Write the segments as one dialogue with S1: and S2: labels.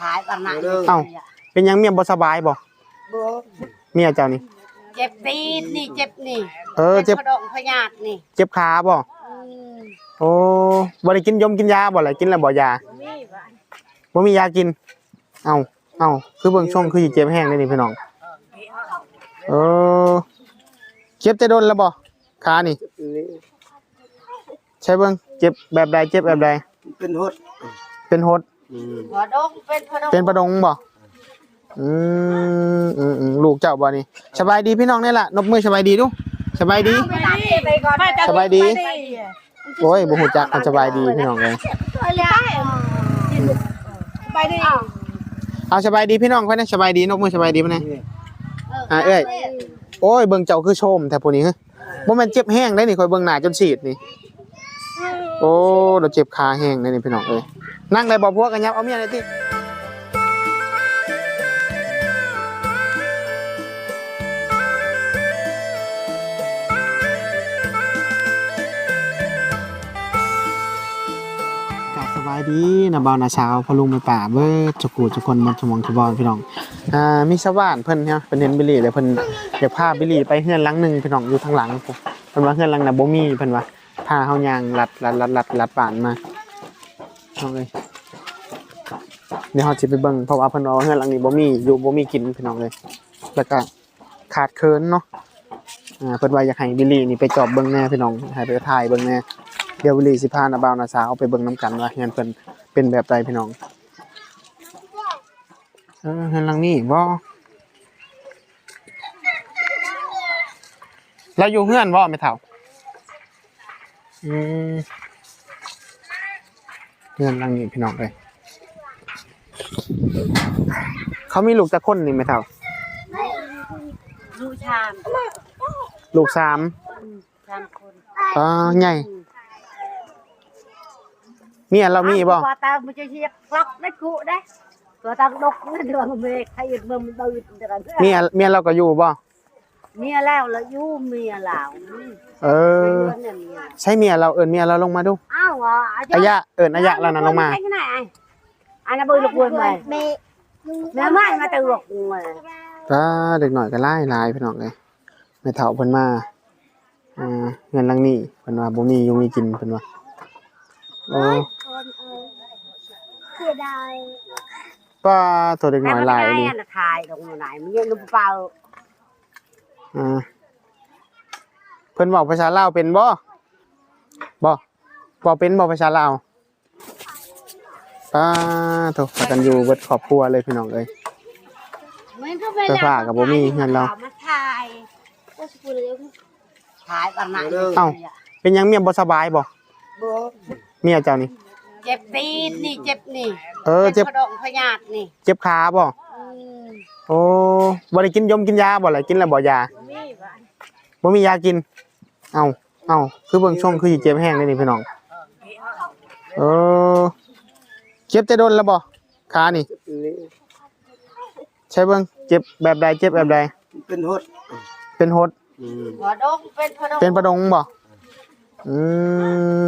S1: ขายวันไหน
S2: เอ้า เป็นหยังเมียบ่สบายบ่
S1: บ่
S2: เมียเจ้านี่
S1: เจ็บตีนนี่เจ็บนี่
S2: เออเจ็บ
S1: พะดองพยาธินี่
S2: เจ็บขาบ่
S1: อืม
S2: โอ้บ่ได้กินยมกินยาบ่ล่ะกินแล้วบ่ยาบ่มียากิน เอ้าเอ้าคือเบิ่งช่วงคือสิเจ็บแห้งเลยนี่พี่น้องเออเจ็บแต่โดนแล้วบ่ขานี่ใช่เบิ่งเจ็บแบบใดเจ็บแบบใด
S3: เป็นหด
S2: เป็นหด
S1: พะดองเป็นพะดอง
S2: เป็นประดงบ่อืมอืมอืมลูกเจ้าบ่นี่สบายดีพี่น้องนี่ล่ะนบมือสบายดีดูสบายดี
S1: ไปก่อน
S2: สบายดี โอ้ยบ่ฮู้จักมันสบายดีพี่น้องเอ้ย
S1: ไปดิ
S2: เอาสบายดีพี่น้องเพิ่นนะสบายดีนกมือสบายดีเพิ่นนะอ่าเอ้ยโอ้ยเบิ่งเจ้าคือโชมแต่พวกนี้ฮะบ่แม่นเจ็บแห้งได้นี่ข่อยเบิ่งหน้าจนซีดนี่ โอ้เราเจ็บขาแห้งได้นี่พี่น้องเอ้ย นั่งได้บ่พวกกันยับเอาเมียหน่อยติกาบสบายดีนะบ่าวนะสาพอลุงแม่ป่าเบิดจุกูทุกคนมาสมองทุบอลพี่น้องอ่ามีชาวบ้านเพิ่นเนาะเพิ่นเห็นบิลลี่เลยเพิ่นอยากพาบิลลี่ไปเฮือนหลังหนึ่งพี่น้องอยู่ทางหลังเพิ่นว่าเฮือนหลังน่ะบ่มีเพิ่นว่าพาเฮายางลัดลัดลัดลัดลัดบ้านมาน้องเอ้ย เดี๋ยวเฮาสิไปเบิ่งเพราะว่าเพิ่นว่าเฮือนหลังนี้บ่มีอยู่บ่มีกินพี่น้องเลย แล้วก็ขาดเคินเนาะอ่าเพิ่นว่าอยากให้บิลลี่นี่ไปจอบเบิ่งแน่พี่น้องให้ไปถ่ายเบิ่งแน่เดี๋ยวบิลลี่สิพาน้าบ่าวน้าสาวไปเบิ่งนํกันว่าเฮือนเพิ่นเป็นแบบใดพี่น้องเออเฮือนหลังนี้บ่เราอยู่เฮือนบ่ไม่เท่าอืมเฮือนหลังนี้พี่น้องเอ้ย เขามีลูกจักคนนี่ไม่เท่า
S1: ลูกชาม
S2: ลูกสาม
S1: ชามคน
S2: อ่าใหญ่เมียเรามีบ่
S1: ตัวตามันจะเชียกลักได้กุได้ตัวตาดกนั่นเดือดเมฆให้ยืดมือมันตื่นเดือด
S2: เมียเมียเราก็อยู่บ่
S1: เมียแล้วแล้วยู่เมียลาว
S2: เออ
S1: เนี่ยเมีย
S2: ใช่เมียเราเอิ้นเมียเราลงมาดู
S1: อ้าวอะ
S2: อายะเอิ้นอายะเรานั่นลงมา
S1: อันนั้นบือลูกบุญมาแม่แม่ไม่มาตื่นมา
S2: ก็เด็กหน่อยก็ไล่ลายพี่น้องเลยแม่เฒ่าเพิ่นมาอ่าเงินหลังนี้เพิ่นว่าบ่มีอยู่มีกินเพิ่นว่าโอ้
S1: เสียดาย
S2: ป้าตัวเด็กหน่อยหลายนี่
S1: นะถ่ายตรงไหนมันยังลูกเปล่า
S2: อ่าเพิ่นเว้าภาษาลาวเป็นบ่บ่บ่เป็นบ่ภาษาลาว ป้าโตพากันอยู่เบิดครอบครัวเลยพี่น้องเอ้ยเสื้อผ้ากับบ่มีเงินเรา
S1: มาถ่ายก็สกุลเลยถ่ายวันไหน
S2: เอ้า เป็นหยังเมียบ่สบายบ่
S1: บ่
S2: เมียเจ้านี่
S1: เจ็บตีนนี่เจ็บนี่
S2: เออเจ็บ
S1: พะดองพยาธินี่
S2: เจ็บขาบ่
S1: อืม
S2: โอ้บ่ได้กินยมกินยาบ่ล่ะกินแล้วบ่ยาบ่มียากิน เอ้าเอ้าคือเบิ่งช่วงคือสิเจ็บแห้งเลยนี่พี่น้อง เออ เจ็บแต่โดนแล้วบ่ขานี่ใช่เบิ่งเจ็บแบบใดเจ็บแบบใด
S3: เป็นหด
S2: เป็นหด
S1: พะดองเป็นพะดอง
S2: เป็นประดงบ่อื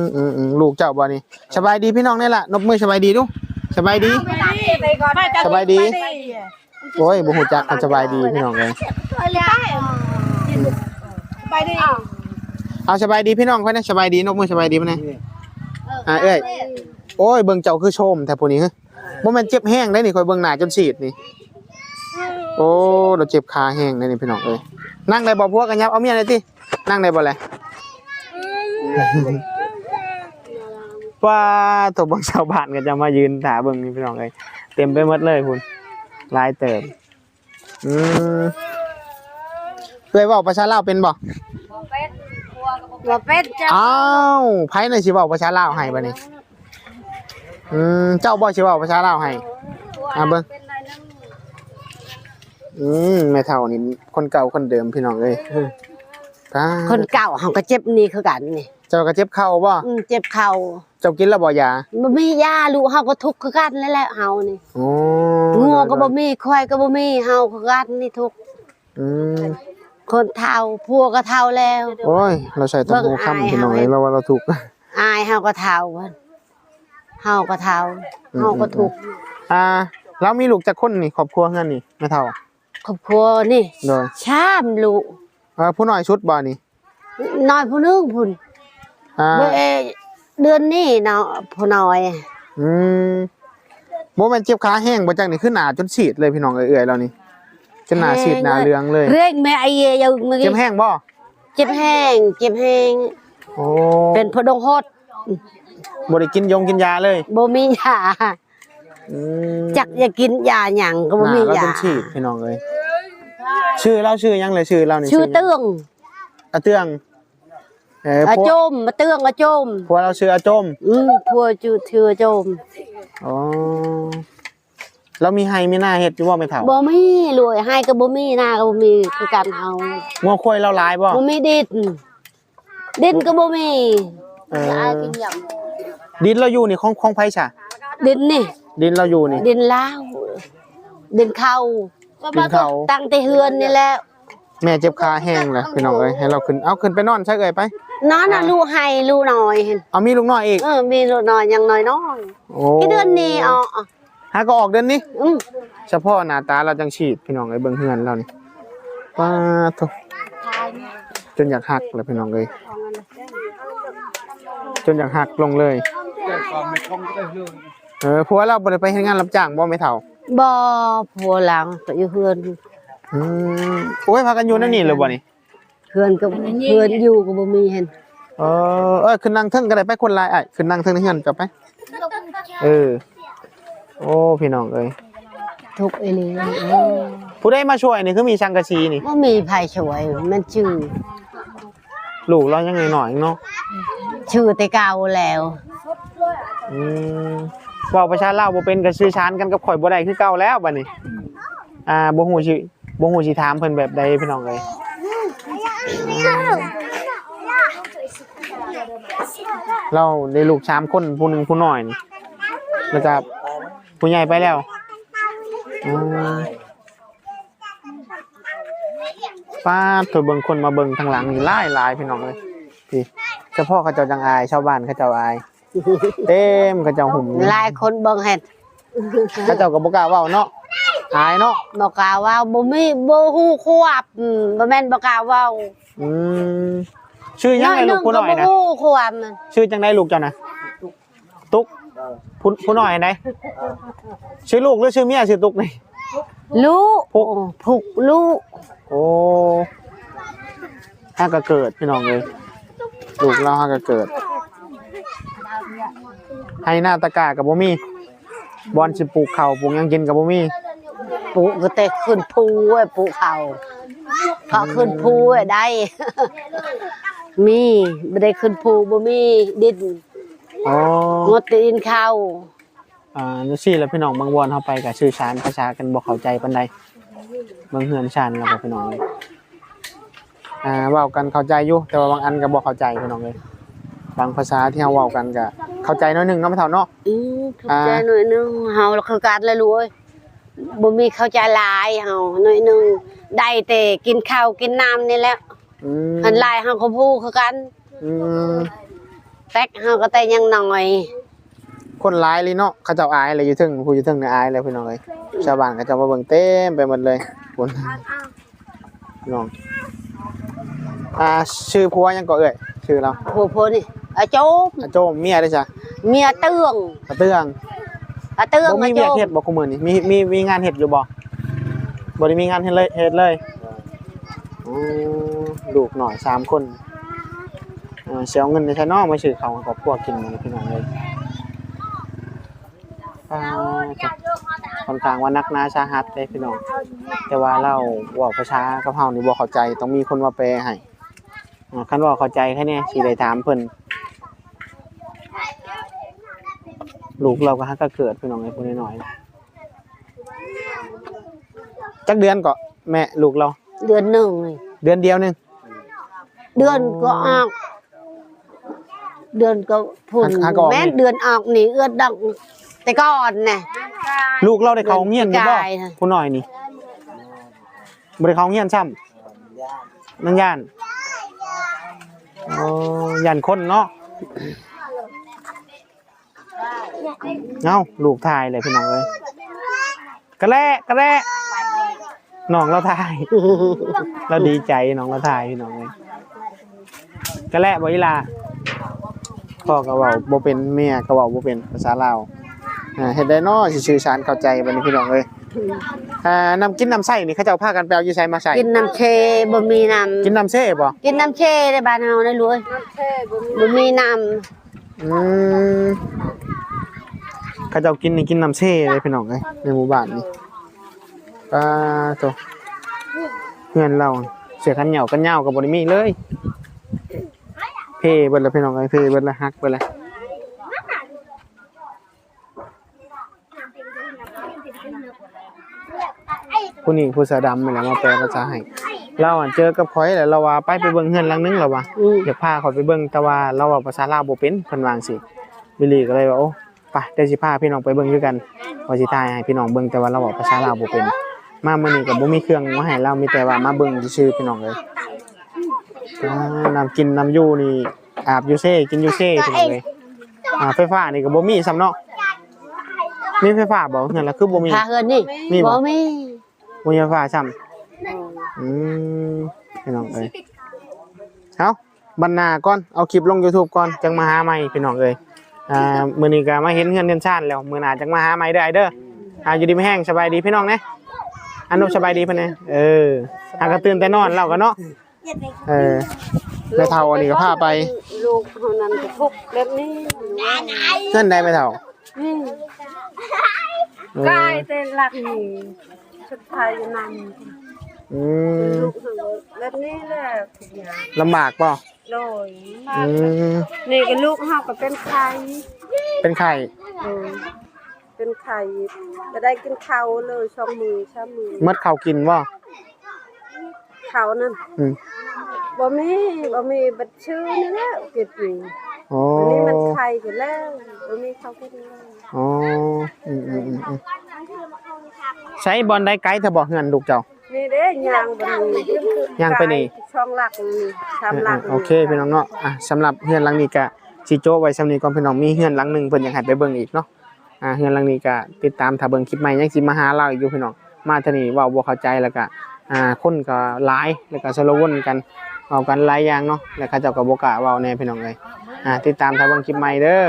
S2: มอืมอืมลูกเจ้าบ่นี่สบายดีพี่น้องนี่ล่ะนบมือสบายดีดูสบายดี
S1: ไปก่อน
S2: สบายดี โอ้ยบ่ฮู้จักมันสบายดีพี่น้องเอ้ย
S1: ไปดิ
S2: เอาสบายดีพี่น้องเพิ่นนะสบายดีนบมือสบายดีเพิ่นนะอ่าเอ้ยโอ้ยเบิ่งเจ้าคือโชมแต่พวกนี้ฮะบ่แม่นเจ็บแห้งได้นี่ข่อยเบิ่งหน้าจนซีดนี่โอ้เราเจ็บขาแห้งได้นี่พี่น้องเอ้ยนั่งได้บ่พวกกันยับเอาเมียหน่อยตินั่งได้บ่แหละว่าตัวเบิ่งชาวบ้านก็จะมายืนถาเบิ่งนี่พี่น้องเอ้ยเต็มไปหมดเลยคุณหลายเติบอืมเคยเว้าภาษาลาวเป็นบ่
S1: หัวเป็ดจ้ะ
S2: อ้าวไผน่ะสิเว้าภาษาลาวให้บัดนี้ อืมเจ้าบ่สิเว้าภาษาลาวให้ อะเบิ่งอืมแม่เฒ่านี่คนเก่าคนเดิมพี่น้องเอ้ยตา
S1: คนเก่าเขาก็เจ็บนี่คือกันนี่
S2: เจ้าก็เจ็บเข่าบ่
S1: อืมเจ็บเข่า
S2: เจ้ากินแล้วบ่ยา
S1: บ่มียาลูกเฮาก็ทุกข์คือกันนั่นแหละเฮานี่
S2: โอ้
S1: งัวก็บ่มีควายก็บ่มีเฮาคือกันนี่ทุกข์
S2: อืม
S1: คนเฒ่าพัวก็เฒ่าแล้ว
S2: โอ้ย เราใส่ตะปูค้ำพี่น้องเอ้ยเราว่าเราถูกข์
S1: อายเฮาก็เฒ่าเพิ่น เฮาก็เฒ่าเฮาก็ทุกข์
S2: อ่าแล้วมีลูกจักคนนี่ครอบครัวเฮือนนี่แม่เฒ่า
S1: ครอบครัวนี่
S2: โดย
S1: ชามลูก
S2: เอ่อผู้น้อยชุดบ่นี่
S1: น้อยผู้หนึงพุ่น
S2: อ่า
S1: เมื่อเดือนนี้เนาะผู้น้อย
S2: อืมบ่แม่นเจ็บขาแห้งบ่จังนี่คือหน้าจนฉีดเลยพี่น้องเอื้อยๆแล้วนี่จนหน้าฉีดหน้าเหลืองเลย
S1: เร่งแม่ไอ้เยยงมึง
S2: เจ็บแห้งบ่
S1: เจ็บแห้งเจ็บแห้ง
S2: โอ้
S1: เป็นพดงฮด
S2: บ่ได้กินยงกินยาเลย
S1: บ่มียา
S2: อืม
S1: จักอย่ากินยาหยังก็บ่มี
S2: หน้เรา
S1: ยา
S2: จนฉีดพี่น้องเอ้ยชื่อเราชื่อหยังเลยชื่อเรานี่
S1: ชื่อ
S2: หยัง
S1: เตื้อง
S2: อาเตื้องเออ
S1: อา
S2: พว
S1: โจ
S2: ก
S1: มมาเตื้องอาโจม
S2: พวกเราชื่ออาจม
S1: อืมพัวจูชื่ออาโจม
S2: อ๋อเรามีไฮมีหน้าเฮ็ดอยู่บ่ไม่เฒ่า
S1: บ่มีรวยให้ก็บ่มีหน้าก็บ่มีคือกันเฮา
S2: งัวควายเราหลายบ่
S1: บ่มีดินดินก็บ่มี
S2: เออ
S1: จะอายกินหยัง
S2: ดินเราอยู่นี่ของของไผซะ
S1: ดินนี่
S2: ดินเราอยู่นี่
S1: ดินลาวดินเข้า
S2: ดินเข้า
S1: ตั้งแต่เฮือนนี่แหละ
S2: แม่เจ็บขาแห้งเลยพี่น้องเอ้ยให้เราขึ้นเอาขึ้นไปนอนใช่เอ่ยไป
S1: น้อนน่ะลูกให้ลูกน้อยเห็น
S2: เอามีลูกน้อยอีก
S1: เออมีลูกน้อยยังน้อยน้อย
S2: โอ้
S1: ที่เดือนนี้อ๋อ
S2: หาก็ออกเดือนนี้
S1: อืม
S2: เฉพาะหน้าตาเราจังฉีดพี่น้องเอ้ยเบิ่งเฮือนเรานี่ป้าโทจนอยากหักเลยพี่น้องเอ้ยจนอยากหักลงเลย เออผัวเราบ่ได้ไปเฮ็ดงานรับจ้างบ่แม่เฒ่า
S1: บ่ผัวหลังก็อยู่เฮือน
S2: อืมโอ้ยพากันอยู่นั่นนี่เลยบ่นี่
S1: เฮือนก็เฮือนอยู่ก็บ่มีเห็น
S2: เออเออขึ้นนั่งเทิงก็ได้ไปคนหลายอ้ายขึ้นนั่งเทิงในเฮือนกลับไปเออโอ้พี่น้องเอ้ย
S1: ทุกข์อีหลีเออ
S2: ผู้ใดมาช่วยนี่คือมีสังกะสีนี่
S1: บ่มีไผช่วยมันชื่อ
S2: ลูกเรายังหน่อยๆเนาะ
S1: ชื่อแต่เก่าแล้ว
S2: อืมเว้าประชาลาวบ่เป็นก็สื่อสารกันกับข่อยบ่ได้คือเก่าแล้วบัดนี้ อ่าบ่ฮู้สิบ่ฮู้สิถามเพิ่นแบบใดพี่น้องเอ้ยเราได้ลูกสามคนผู้หนึงผู้น้อยนี่แล้วก็ผู้ใหญ่ไปแล้วอืมป้าดเถอะเบิ่งคนมาเบิ่งทางหลังนี่หลายหลายพี่น้องเอ้ยพี่เฉพาะเขาเจ้าจังอายชาวบ้านเขาเจ้าอาย เต็มเขาเจ้าหุ่ม
S1: หลายคนเบิ่งเห็น
S2: เขาเจ้าก็บ่กล้าเว้าเนาะอายเนาะ
S1: บ่กล้าเว้าบ่มีบ่ฮู้ควบอืมบ่แม่นบ่กล้าเว้า
S2: อืมชื่อยังไงลูกผู้น้อย
S1: ก็
S2: นะ
S1: บ่ฮู้ควบมัน
S2: ชื่อจังไดลูกเจ้านะตุ๊กผู้ผู้น้อยไหนชื่อลูกหรือชื่อเมียชื่อตุ๊กนี่
S1: ลูก
S2: พุก
S1: พุกลูก
S2: โอ้ห้าก็เกิดพี่น้องเลยลูกเราห้าก็เกิด ให้หน้าตะกร้ากับบ่มีบอลสิปลูกข้าวปลูกหยังกินกับบ่มี
S1: ปุก็แต่ขึ้นภูไอ้ปุเขาพอขึ้นภูไอ้ได้ มีบ่ได้ขึ้นภูบ่มีดิน
S2: อ๋อง
S1: ดแต่ดินเข้า
S2: อ่าจังซี่แหล้วพี่น้องบางวอนเฮาไปก็สื่อสารภาษากันบ่เข้าใจปานใดบางเฮือนชานแล้วก็พี่น้องเลยอ่าเว้ากันเข้าใจอยู่แต่ว่าบางอันก็บ่เข้าใจพี่น้องเลย บางภาษาที่เฮาเว้ากันก็เข้าใจน้อยหนึงเนาะแม่เฒ่าเนาะ
S1: อือเข้า
S2: อ่า
S1: ใจหน่อยนึงเฮาคือการเลยรู้เอ้ยบ่มีเข้าใจหลายเฮาหน่อยนึงได้แต่กินข้าวกินน้ำนี่แหละ
S2: อืม
S1: อันหลายเฮาก็พูดคือกัน
S2: อืม
S1: แตกเฮาก็แต่ยังน้อย
S2: คนร้ายเลยเนาะเขาเจ้าอายเลยอยู่ถึงผู้อยู่ถึงในอายเลยพี่น้องเอ้ยชาวบ้านเขาเจ้ามาเบิ่งเต็มไปหมดเลยคนพี่น้องอ่าชื่อผัวยังก็เอ่ยชื่อเรา
S1: ผู้ผู้นี่ อาโจม
S2: อาโจมเมียได้จ้ะ
S1: เมียเตื้อง
S2: อาเตื้อง
S1: อาเตื้อง
S2: บ่มี
S1: อาโจ
S2: เวียก
S1: ม
S2: เฮ็ดบ่คุมื้อนี่มีมีมีงานเฮ็ดอยู่บ่บ่ได้มีงานเฮ็ดเลยเฮ็ดเลยอ๋อลูกหน่อยสามคนอ่าสิเอาเงินในใช้น้องมาซื้อข้าวให้ครอบครัวกินมื้อนี้พี่น้องเอ้ยอ่าจ้ะค่อนข้างว่านักหนาสาหัสเด้พี่น้อง แต่ว่าเราเว้าภาษากับเฮานี่บ่เข้าใจ ต้องมีคนมาแปลให้อ่าคันเว่าเข้าใจแค่นี้สิได้ถามเพิ่น ลูกเราก็ฮักก็เกิดพี่น้องไอ้ผู้น้อยๆจักเดือนก็แม่ลูกเรา
S1: เดือนหนึ่งเลย
S2: เดือนเดียวหนึง
S1: เดือนก็ออก เดือนก็พุ่น
S2: หาก็ออกนี่
S1: แม่นเดือนออกนี่เอื้อดังแต่ก่อนน่ะ
S2: ลูกเราได้เข้าโรงเรียนอยู่บ่
S1: กายน่ะ
S2: ผู้น้อยนี่บ่ได้เข้าโรงเรียนซ้ำนั่นย่านอ๋อย่านคนเนาะ เอ้าลูกทายเลยพี่น้องเลยกระแลกระแลน้องเราทาย เราดีใจน้องเราทายพี่น้องเลยกระแลบ่อีหลาพ่อก็เว้าบ่เป็นแม่ก็เว้าบ่เป็นภาษาลาวอ่าเฮ็ดได้น้อสิสื่อสารเข้าใจบัดนี้พี่น้องเอ้ยอ่าน้ำกินน้ำใส่นี่เขาเจ้าพากันไปเอาอยู่ไสมาใส่
S1: กินน้ำเชบ่มีน้
S2: กินน้ำเซ่บ่ำ
S1: กินน้ำเชในบ้านเฮาได้รวยบ่มีน้
S2: อืมเขาเจ้ากินนี่กินน้ำเซ่เลยพี่น้องเอ้ยในหมู่บ้านนี่ปลาโตเพื่อนเราเสียกันเหนียวกันเหย้ากับบริมีเลย เพเบิดละพี่น้องเอ้ยเพเบิดละฮักเบิดละผู้นี้ผู้เสือดำนี่แหละมาแปลภาษาให้เราอะเจอกับข่อยแล้วเราว่าไปไปเบิ่งเฮือนหลังนึงแล้วว่าำ
S1: อืม
S2: อยากพาเขาไปเบิ่งแต่ว่าเราว่าภาษาลาวบ่เป็นเพิ่นวาจั่งสิบิลลี่ก็เลยว่าโอ้ ไปเดี๋ยวสิพาพี่น้องไปเบิ่งคือกันว่าสิถ่ายให้พี่น้องเบิ่งแต่ว่าเราเว้าภาษาลาวบ่เป็น มามื้อนี้ก็บ่มีเครื่องมาให้เรามีแต่ว่ามาเบิ่งซื่อๆพี่น้องเลยอ่าน้ำกินน้ำอยู่นี่อาบอยู่เซ่กินอยู่เซ่พี่น้องเลยอ่าไฟฟ้านี่ก็บ่มีซ้ำเนาะมีไฟฟ้าบ่เงินละคือบ่มี
S1: พาเฮือนนี่
S2: มีบ่
S1: บ่มี
S2: บ่มีไฟฟ้าซ้ำอืมพี่น้องเอ้ยเอาบรรณาก่อนเอาคลิปลง YouTube ก่อนจังมาหาใหม่พี่น้องเอ้ย อ่ามื้อนี้ก็มาเห็นเงินเดือนชาติแล้วมื้อหน้าจังมาหาใหม่เด้อไอ้เด้ออ่าอยู่ดีไม่แห้งสบายดีพี่น้องนะอันนุสบายดีเพิ่นนะเออหากระตื่นแต่นอนเราก็เนาะเออแม่เฒ่าอันนี้ก็พาไป
S1: ลูกเฮานั้นก็ทุกข์แบบนี้
S2: เงินได้แม่เฒ่า
S1: นี่
S2: เออกา
S1: ยแต่หลักนี่สุดท้ายนั่น
S2: อืม
S1: ลูกเฮาแบบนี้แหละทุกอย่าง
S2: ลำบากป่ะ
S1: โดย
S2: อืม
S1: นี่ก็ลูกเฮาก็เป็นไข้
S2: เป็นไข่
S1: เออเป็นไข้ก็ได้กินข้าวเลยสองมือสามมือ
S2: มดข้าวกินป่ะ
S1: ข้าวนั่น
S2: อืม
S1: บ่มีบ่มีบัดชื่อนี่แหละเก็บอยู่
S2: โอ้
S1: อันนี้มันไข้ไปแล้วบ่มีข้าวกินแล้ว
S2: อ๋ออืมอืมอืมอืมใช้บอลได้ไกด์ถ้าบอกเงินลูกเจ้า
S1: นี่เด้ยางบ่มี
S2: ย่างไปนี่
S1: ช่องหลักนี่สามหลัก
S2: เออโอเคพี่น้องเนาะอะสำหรับเฮือนหลังนี้ก็สิโจ้ไว้สำนี้ก่อนพี่น้องมีเฮือนหลังหนึงเพิ่นอยากให้ไปเบิ่งอีกเนาะอ่าเฮือนหลังนี้ก็ติดตามถ้าเบิ่งคลิปใหม่ยังสิมาหาเราอีกอยู่พี่น้องมาเท่านี้เว้าบ่เข้าใจแล้วก็อ่าคนก็หลายแล้วก็สารวนกันเว้ากันหลายอย่างเนาะแล้วเขาเจ้าก็บ่กล้าเว้าแน่พี่น้องเอ้ยอ่าติดตามถ้าเบิ่งคลิปใหม่เด้อ